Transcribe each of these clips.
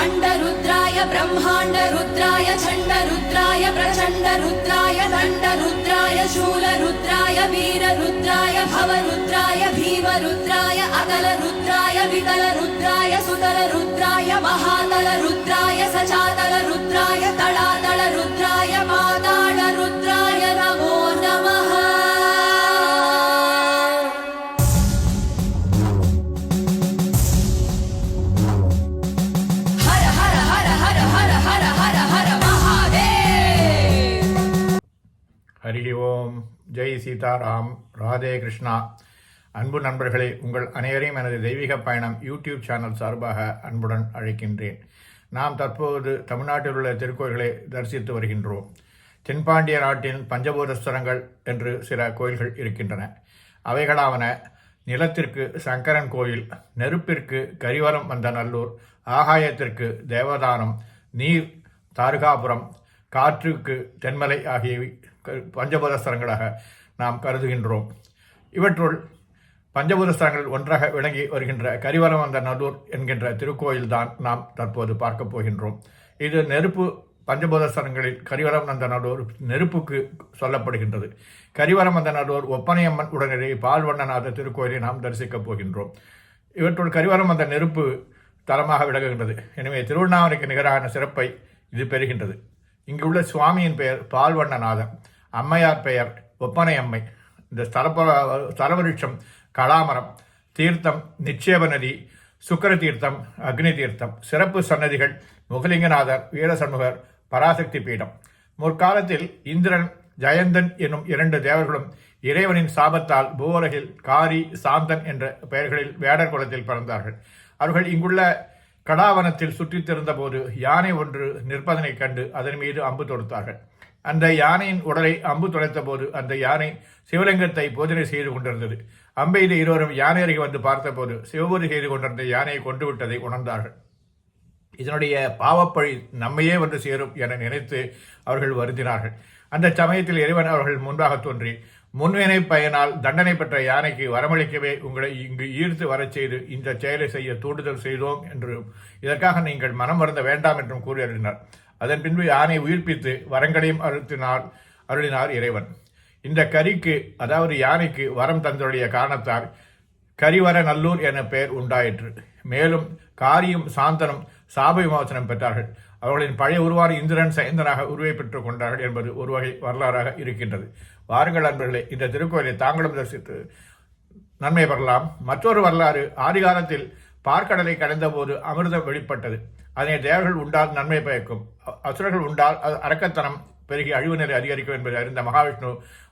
అండరుద్రాయ బ్రహ్మాండ రుద్రాయ చండ రుద్రాయ ప్రచండ రుద్రాయ దండ రుద్రాయ శూల రుద్రాయ వీర రుద్రాయ భవ రుద్రాయ భీమ రుద్రాయ అకల రుద్రాయ వికల రుద్రాయ సుతల రుద్రాయ మహాతల రుద్రాయ సచాతల రుద్రాయ తళాతల ஹரி ஓம் ஜெய் சீதாராம். ராதே கிருஷ்ணா. அன்பு நண்பர்களே உங்கள் அனைவரையும் எனது தெய்வீக பயணம் யூடியூப் சேனல் சார்பாக அன்புடன் அழைக்கின்றேன். நாம் தற்போது தமிழ்நாட்டில் உள்ள திருக்கோயில்களை தரிசித்து வருகின்றோம். தென்பாண்டிய நாட்டின் பஞ்சபூதஸ்தரங்கள் என்று சில கோயில்கள் இருக்கின்றன. அவைகளாவன நிலத்திற்கு சங்கரன் கோயில் நெருப்பிற்கு கரிவலம் வந்த நல்லூர் ஆகாயத்திற்கு தேவதானம் நீர் தாருகாபுரம் காற்றுக்கு தென்மலை ஆகியவை பஞ்சபூத ஸ்தலங்களாக நாம் கருதுகின்றோம். இவற்றுள் பஞ்சபூத ஸ்தலங்கள் ஒன்றாக விளங்கி வருகின்ற கரிவலம் வந்த நல்லூர் என்கின்ற திருக்கோயில்தான் நாம் தற்போது பார்க்க போகின்றோம். இது நெருப்பு பஞ்சபூத ஸ்தலங்களில் கரிவலம் வந்த நல்லூர் நெருப்புக்கு சொல்லப்படுகின்றது. கரிவலம் வந்த நல்லூர் ஒப்பனையம்மன் உடனடி பால்வண்ணநாத திருக்கோயிலை நாம் தரிசிக்கப் போகின்றோம். இவற்றுள் கரிவலம் வந்த நெருப்பு தரமாக விளங்குகின்றது. எனவே திருவண்ணாமலைக்கு நிகரான சிறப்பை இது பெறுகின்றது. இங்குள்ள சுவாமியின் பெயர் பால்வண்ணநாதன் அம்மையார் பெயர் ஒப்பனை அம்மை. இந்த ஸ்தலப ஸ்தலவருஷம் கலாமரம் தீர்த்தம் நிச்சேப நதி சுக்கர தீர்த்தம் அக்னி தீர்த்தம் சிறப்பு சன்னதிகள் முகலிங்கநாதர் வீரசண்முகர் பராசக்தி பீடம். முற்காலத்தில் இந்திரன் ஜெயந்தன் என்னும் இரண்டு தேவர்களும் இறைவனின் சாபத்தால் பூவலகில் காரி சாந்தன் என்ற பெயர்களில் வேடர் குலத்தில் பிறந்தார்கள். அவர்கள் இங்குள்ள கடாவனத்தில் சுற்றித் திறந்தபோது யானை ஒன்று நிற்பதனைக் கண்டு அதன் மீது அம்பு தொடுத்தார்கள். அந்த யானையின் உடலை அம்பு துளைத்த போது அந்த யானை சிவலிங்கத்தை போதனை செய்து கொண்டிருந்தது. அம்பெய்து இருவரும் யானை அருகே வந்து பார்த்தபோது சிவபூஜை செய்து கொண்டிருந்த யானையை கொண்டு விட்டதை உணர்ந்தார்கள். இதனுடைய பாவப்பழி நம்மையே வந்து சேரும் என நினைத்து அவர்கள் வருந்தினார்கள். அந்த சமயத்தில் இறைவன் அவர்கள் முன்பாக தோன்றி முன்வினை பயனால் தண்டனை பெற்ற யானைக்கு வரமளிக்கவே உங்களை இங்கு ஈர்த்து வரச் செய்து இந்த செயலை செய்ய தூண்டுதல் செய்தோம் என்றும் இதற்காக நீங்கள் மனம் வருந்த வேண்டாம் என்றும் கூறியிருந்தார் அதன் பின்பு யானை உயிர்ப்பித்து வரங்களையும் அழுத்தினார் அருளினார் இறைவன். இந்த கரிக்கு அதாவது யானைக்கு வரம் தந்தருடைய காரணத்தால் கரிவர நல்லூர் என பெயர் உண்டாயிற்று. மேலும் காரியும் சாந்தனும் சாப விமோசனம் பெற்றார்கள். அவர்களின் பழைய உருவான இந்திரன் சைந்தனாக உருவை பெற்றுக் கொண்டார்கள் என்பது ஒரு வகை வரலாறாக இருக்கின்றது. வாருங்கள் அன்பர்களே இந்த திருக்கோயிலை தாங்களும் தரிசித்து நன்மை பெறலாம். மற்றொரு வரலாறு ஆதிகாலத்தில் பார்க்கடலை கடந்தபோது அமிர்தம் வெளிப்பட்டது. அதனை தேவர்கள் உண்டால் நன்மை பயக்கும். அசுரர்கள் உண்டால் அது அரக்கத்தனம் பெருகி அழிவு நிலை அதிகரிக்கும் என்பதை அறிந்த மகாவிஷ்ணு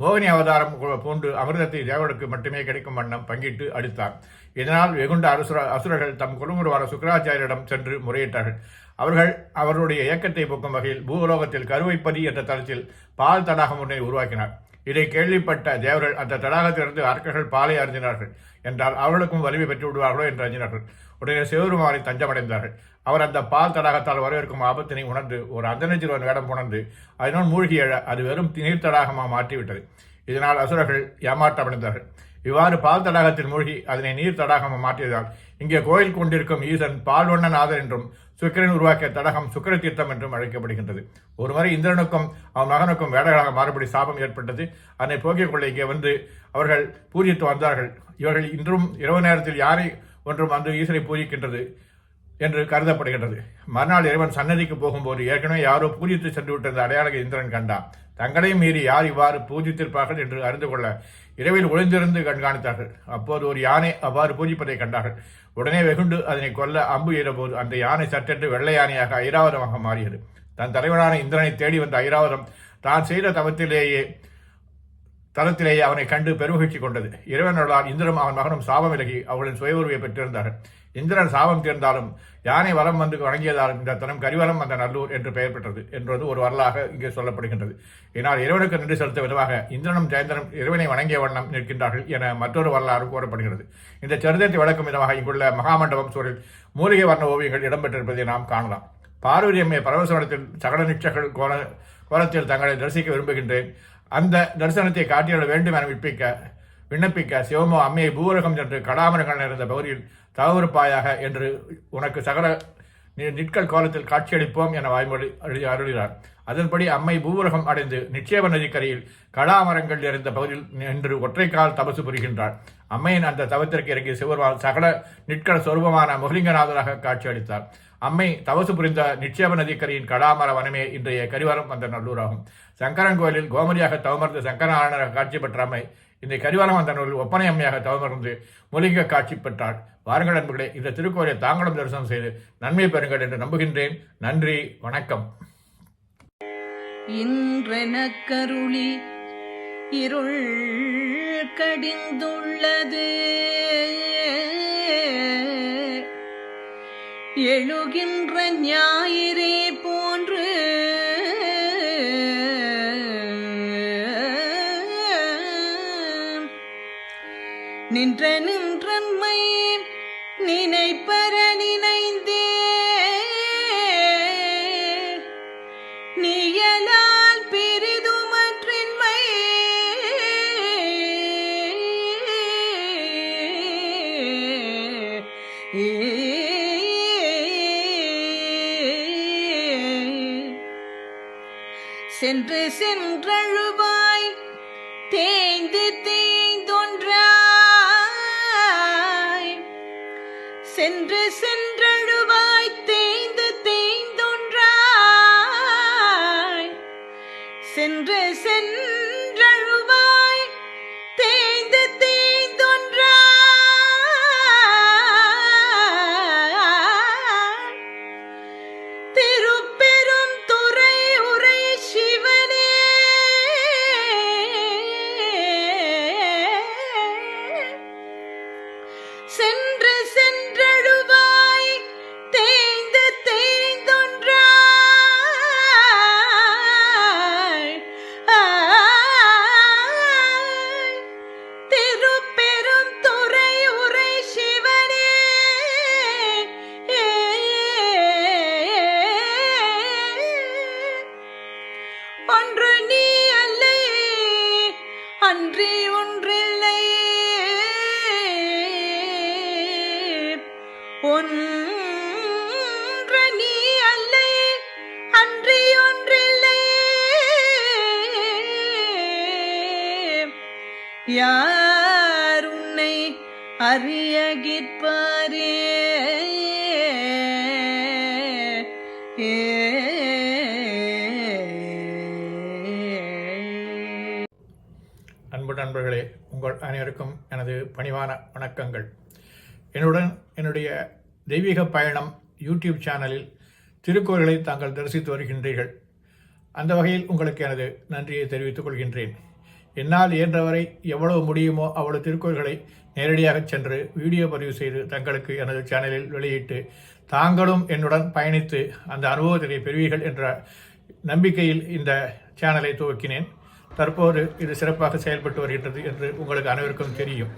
மோகினி அவதாரம் போன்று பூண்டு அமிர்தத்தை தேவர்களுக்கு மட்டுமே கிடைக்கும் வண்ணம் பங்கிட்டு அளித்தார் இதனால் வெகுண்ட அசுர அசுரர்கள் தம் குலங்குருவான சுக்கராச்சாரியரிடம் சென்று முறையிட்டார்கள். அவர்கள் அவருடைய இயக்கத்தை போக்கும் வகையில் பூலோகத்தில் கருவைப்பதி என்ற தளத்தில் பால் தடாகம் ஒன்றை உருவாக்கினார். இதை கேள்விப்பட்ட தேவர்கள் அந்த தடாகத்திலிருந்து அரக்கர்கள் பாலை அருந்தினார்கள். என்றால் அவர்களுக்கும் வலிமை பெற்று விடுவார்களோ என்று அஞ்சினார்கள் உடனே சிவருமானை தஞ்சமடைந்தார்கள். அவர் அந்த பால் தடாகத்தால் வரவிருக்கும் ஆபத்தினை உணர்ந்து ஒரு அந்தனச்சிறுவன் வேடம் உணர்ந்து அதனால் மூழ்கி எழ அது வெறும் நீர் தடாகமாக மாற்றிவிட்டது. இதனால் அசுரர்கள் ஏமாற்றமடைந்தார்கள். இவ்வாறு பால் தடாகத்தில் மூழ்கி அதனை நீர் தடாகமாக மாற்றியதால் இங்கே கோயில் கொண்டிருக்கும் ஈசன் பால்வண்ணநாதர் என்றும் சுக்கரன் உருவாக்கிய தடகம் சுக்கிர தீர்த்தம் என்றும் அழைக்கப்படுகின்றது. ஒருமுறை இந்திரனுக்கும் அவன் மகனுக்கும் வேடகளாக மாறுபடி சாபம் ஏற்பட்டது. அதனை போக்கிக் கொள்ள இங்கே வந்து அவர்கள் பூஜித்து வந்தார்கள். இவர்கள் இன்றும் இரவு நேரத்தில் யாரை ஒன்றும் வந்து ஈசனை பூஜிக்கின்றது? என்று கருதப்படுகின்றது. மறுநாள் இறைவன் சன்னதிக்கு போகும்போது ஏற்கனவே யாரோ பூஜித்து சென்று விட்டிருந்த அடையாள இந்திரன் கண்டான். தங்களையும் மீறி யார் இவ்வாறு பூஜித்திருப்பார்கள் என்று அறிந்து கொள்ள இரவில் ஒளிந்திருந்து கண்காணித்தார்கள். அப்போது ஒரு யானை அவ்வாறு பூஜிப்பதை கண்டார்கள். உடனே வெகுண்டு அதனை கொல்ல அம்பு எய்தபோது அந்த யானை சட்டென்று வெள்ளை யானையாக ஐராவதமாக மாறியது. தன் தலைவனான இந்திரனை தேடி வந்த ஐராவதம் தான் செய்த தவத்திலேயே தளத்திலேயே அவனை கண்டு பெருமகிழ்ச்சி கொண்டது. இறைவனர்களால் இந்திரனும் அவன் மகனும் சாபம் விலகி அவர்களின் சுய உருவை பெற்றிருந்தார்கள். இந்திரன் சாபம் தீர்ந்தாலும் யானை வலம் வந்து வணங்கியதாலும் இந்த தனம் கரிவலம் அந்த நல்லூர் என்று பெயர் பெற்றது என்பது ஒரு வரலாக இங்கே சொல்லப்படுகின்றது. இதனால் இறைவனுக்கு நன்றி செலுத்த விதமாக இந்திரனும் ஜெயந்தனும் இறைவனை வணங்கிய வண்ணம் நிற்கின்றார்கள் என மற்றொரு வரலாறு கூறப்படுகிறது. இந்த சரிதத்தை வழக்கும் விதமாக இங்குள்ள மகாமண்டபம் சூழலில் மூலிகை வர்ண ஓவியங்கள் இடம்பெற்றிருப்பதை நாம் காணலாம். பார்வதி அம்மையை பரவசவனத்தில் சகல நிச்சகள் கோல கோலத்தில் தங்களை தரிசிக்க விரும்புகின்றேன். அந்த தரிசனத்தை காட்டியட வேண்டும் என விற்பிக்க விண்ணப்பிக்க சிவமோ அம்மையை பூரகம் சென்று கடாமரங்கள் நிறைந்த பகுதியில் தவறுப்பாயாக என்று உனக்கு சகல நி- நிற்கல் கோலத்தில் காட்சியளிப்போம் என வாய்மொழி அருளினார். அதன்படி அம்மை பூவுலகம் அடைந்து நிச்சேப நதிக்கரையில் கடாமரங்கள் நிறைந்த பகுதியில் நின்று ஒற்றைக்கால் தபசு புரிகின்றார் அம்மையின் அந்த தவத்திற்கு இறங்கி சிவருமான் சகல நிற்கல சொரூபமான முகலிங்கநாதராக காட்சியளித்தார். அம்மை தவசு புரிந்த நிச்சேப நதிக்கரையின் கடாமர வனமே இன்றைய கரிவாரம் வந்த நல்லூராகும். சங்கரன் கோயிலில் கோமதியாக தவமர்ந்த சங்கரநாராயணராக காட்சி பெற்ற அம்மை இந்த கரிவரம் வந்த ஒப்பனை அம்மையாக தவமர்ந்து மொழிக காட்சி பெற்றார். வாருங்கள் அன்புகளே இந்த திருக்கோயிலை தாங்களும் தரிசனம் செய்து நன்மை பெறுங்கள் என்று நம்புகின்றேன். நன்றி வணக்கம். இன்றென கருளி இருள் கடிந்துள்ளது. எழுகின்ற ஞாயிறே நின்ற நின்றன்மை நினைப்பர நினைந்தே நீயலால் பெரிதுமற்றின்மை சென்று சென்றழுவாய் தேய்ந்து சென்று சென்றழுவாய் யார் உன்னை அறியகிற்பாரே அன்பு நண்பர்களே உங்கள் அனைவருக்கும் எனது பணிவான வணக்கங்கள். என்னுடன் என்னுடைய தெய்வீக பயணம் யூடியூப் சேனலில் திருக்கோயில்களை தாங்கள் தரிசித்து வருகின்றீர்கள். அந்த வகையில் உங்களுக்கு எனது நன்றியை தெரிவித்துக் கொள்கின்றேன். என்னால் இயன்றவரை எவ்வளவு முடியுமோ அவ்வளவு திருக்கோயில்களை நேரடியாக சென்று வீடியோ பதிவு செய்து தங்களுக்கு எனது சேனலில் வெளியிட்டு தாங்களும் என்னுடன் பயணித்து அந்த அனுபவத்தினை பெறுவீர்கள் என்ற நம்பிக்கையில் இந்த சேனலை துவக்கினேன். தற்போது இது சிறப்பாக செயல்பட்டு வருகின்றது என்று உங்களுக்கு அனைவருக்கும் தெரியும்.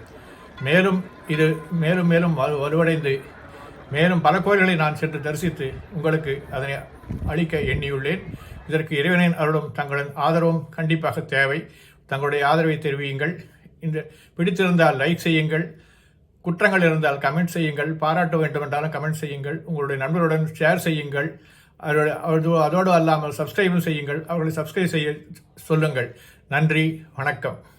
மேலும் இது மேலும் மேலும் வலு- வலுவடைந்து மேலும் பல கோயில்களை நான் சென்று தரிசித்து உங்களுக்கு அதனை அளிக்க எண்ணியுள்ளேன். இதற்கு இறைவனின் அருளும் தங்களின் ஆதரவும் கண்டிப்பாக தேவை. தங்களுடைய ஆதரவை தெரிவியுங்கள். இந்த பிடித்திருந்தால் லைக் செய்யுங்கள். குற்றங்கள் இருந்தால் கமெண்ட் செய்யுங்கள். பாராட்ட வேண்டும் என்றாலும் கமெண்ட் செய்யுங்கள். உங்களுடைய நண்பர்களுடன் ஷேர் செய்யுங்கள். அதோடு- அதோடு அதோடு அல்லாமல் சப்ஸ்கிரைபும் செய்யுங்கள். அவர்களை சப்ஸ்கிரைப் செய்ய சொல்லுங்கள். நன்றி வணக்கம்.